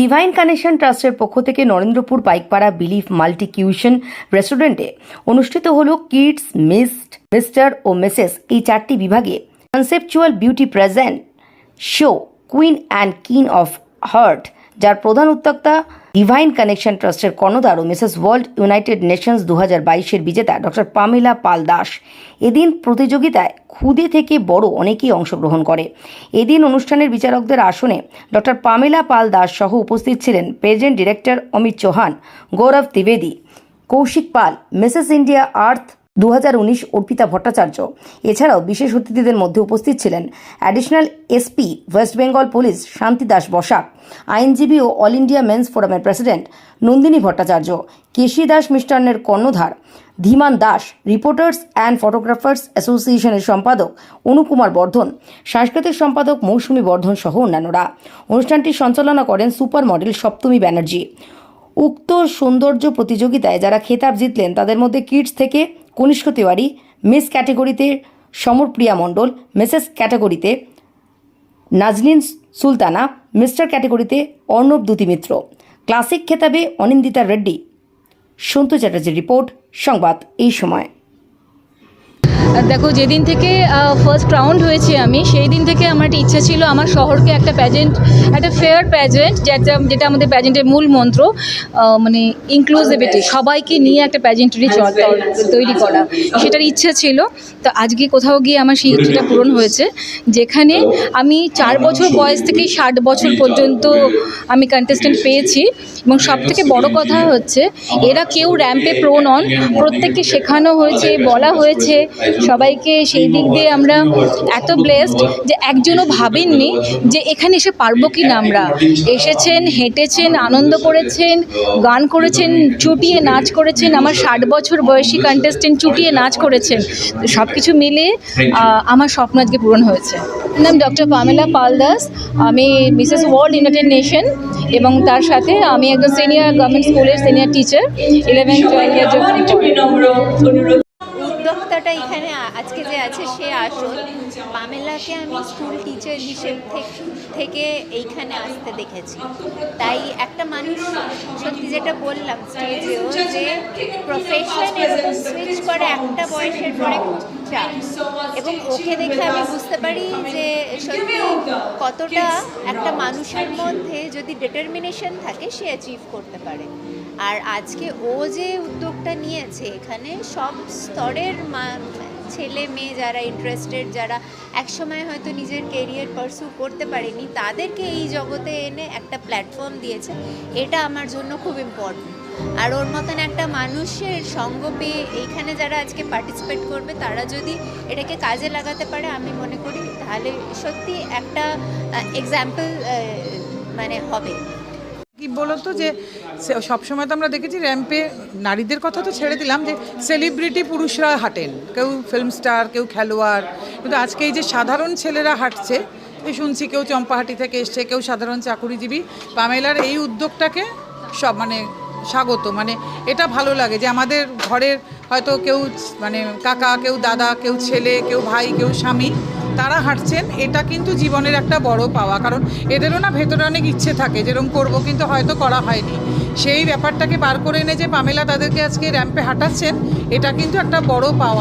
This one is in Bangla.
ডিভাইন কানেকশন ট্রাস্টের পক্ষ থেকে নরেন্দ্রপুর পাইকপাড়া বিলিফ মাল্টিকিউশন রেস্টুরেন্টে অনুষ্ঠিত হল কিডস মিস্ট মিস্টার ও মিসেস এই চারটি বিভাগে conceptual beauty present show queen and king of heart যার প্রধান উদ্যোক্তা ডিভাইন কানেকশন ট্রাস্টের কর্ণধার ও মিসেস ওয়ার্ল্ড ইউনাইটেড নেশনস দু হাজার বাইশের বিজেতা ডক্টর পামেলা পাল দাস। এদিন প্রতিযোগিতায় ক্ষুদে থেকে বড় অনেকেই অংশগ্রহণ করে। এদিন অনুষ্ঠানের বিচারকদের আসনে ডক্টর পামেলা পাল দাস সহ উপস্থিত ছিলেন present director Amit Chauhan, Gaurav Trivedi, Kaushik Pal Mrs India Earth দু হাজার উনিশ অর্পিতা ভট্টাচার্য। এছাড়াও বিশেষ অতিথিদের মধ্যে উপস্থিত ছিলেন additional SP West Bengal police Shanti Das Basak, আইনজীবী ও অল ইন্ডিয়া মেন্স ফোরামের প্রেসিডেন্ট নন্দিনী ভট্টাচার্য, কেশি দাস মিষ্টান্নের কর্ণধার, Dhiman Das, reporters and photographers অ্যাসোসিয়েশনের সম্পাদক অনুকুমার বর্ধন, সাংস্কৃতিক সম্পাদক মৌসুমী বর্ধন সহ অন্যান্যরা। অনুষ্ঠানটি সঞ্চালনা করেন সুপার মডেল সপ্তমী ব্যানার্জি। উক্ত সৌন্দর্য প্রতিযোগিতায় যারা খেতাব জিতলেন, তাদের মধ্যে কিডস থেকে কনিষ্ক তিওয়ারি, মিস ক্যাটেগরিতে সমরপ্রিয়া মণ্ডল, মিসেস ক্যাটাগরিতে নাজনিন সুলতানা, মিস্টার ক্যাটাগরিতে অর্ণব দ্যুতি মিত্র ক্লাসিক খেতাবে অনিন্দিতা রেড্ডি। সন্তু চ্যাটার্জির রিপোর্ট, সংবাদ এই সময়। দেখো যেদিন থেকে ফার্স্ট রাউন্ড হয়েছে আমি সেই দিন থেকে আমার একটা ইচ্ছা ছিল আমার শহরকে একটা প্যাজেন্ট একটা ফেয়ার প্যাজেন্ট যেটা যেটা আমাদের প্যাজেন্টের মূল মন্ত্র মানে ইনক্লুসিভিটি সবাইকে নিয়ে একটা প্যাজেন্টারি তৈরি করা। সেটার ইচ্ছা ছিল তো আজকে কোথাও গিয়ে আমার সেই ইচ্ছেটা পূরণ হয়েছে যেখানে আমি চার বছর বয়স থেকে ষাট বছর পর্যন্ত আমি কন্টেস্টেন্ট পেয়েছি এবং সব থেকে বড় কথা হচ্ছে এরা কেউ র্যাম্পে প্রো নন প্রত্যেককে শেখানো হয়েছে বলা হয়েছে সবাইকে সেই দিক দিয়ে আমরা এত ব্লেসড যে একজনও ভাবেননি যে এখানে এসে পারব কি না আমরা। এসেছেন হেঁটেছেন আনন্দ করেছেন গান করেছেন চুটিয়ে নাচ করেছেন আমার ষাট বছর বয়সী কন্টেস্টেন্ট চুটিয়ে নাচ করেছেন। তো সব কিছু মিলে আমার স্বপ্ন আজকে পূরণ হয়েছে। নাম ডক্টর পামেলা পাল দাস আমি মিসেস ওয়ার্ল্ড ইউনাইটেড নেশন এবং তার সাথে আমি একজন সিনিয়র গভর্নমেন্ট স্কুলের সিনিয়র টিচার ইলেভেন টুয়েলভ উদ্যোক্তাটা এখানে আজকে যে আছে সে আসল। পামেলাকে আমি স্কুল টিচার হিসেব থেকে- এইখানে আসতে দেখেছি। তাই একটা মানুষ সত্যি যেটা বললাম স্টেজেও যে প্রফেশন এবং সুইচ করে একটা বয়সের পরে এবং ওকে দেখে আমি বুঝতে পারি যে সত্যি কতটা একটা মানুষের মধ্যে যদি ডিটারমিনেশন থাকে, সে অ্যাচিভ করতে পারে। আর আজকে ও যে উদ্যোগটা নিয়েছে এখানে সব স্তরের ছেলে মেয়ে যারা ইন্টারেস্টেড যারা একসময় হয়তো নিজের কেরিয়ার পারসু করতে পারেনি, তাদেরকে এই জগতে এনে একটা প্ল্যাটফর্ম দিয়েছে। এটা আমার জন্য খুব ইম্পর্টেন্ট আর ওর মতন একটা মানুষের সঙ্গ পেয়ে এইখানে যারা আজকে পার্টিসিপেট করবে, তারা যদি এটাকে কাজে লাগাতে পারে, আমি মনে করি তাহলে সত্যি একটা এক্সাম্পল মানে হবে। কি বলতো যে সবসময় তো আমরা দেখেছি র্যাম্পে নারীদের কথা তো ছেড়ে দিলাম যে সেলিব্রিটি পুরুষরা হাঁটেন, কেউ ফিল্ম স্টার কেউ খেলোয়াড়। কিন্তু আজকে এই যে সাধারণ ছেলেরা হাঁটছে, এই শুনছি কেউ চম্পাহাটি থেকে এসছে, কেউ সাধারণ চাকুরিজীবী, পামেলার এই উদ্যোগটাকে সব মানে স্বাগত। মানে এটা ভালো লাগে যে আমাদের ঘরের হয়তো কেউ মানে কাকা, কেউ দাদা, কেউ ছেলে, কেউ ভাই, কেউ স্বামী তারা হাঁটছেন, এটা কিন্তু জীবনের একটা বড় পাওয়া। কারণ এদেরও না ভেতরে অনেক ইচ্ছে থাকে, যেরকম করব কিন্তু হয়তো করা হয়নি। সেই ব্যাপারটাকে বার করে এনে যে পামেলা তাদেরকে আজকে র্যাম্পে হাঁটাচ্ছেন, এটা কিন্তু একটা বড় পাওয়া।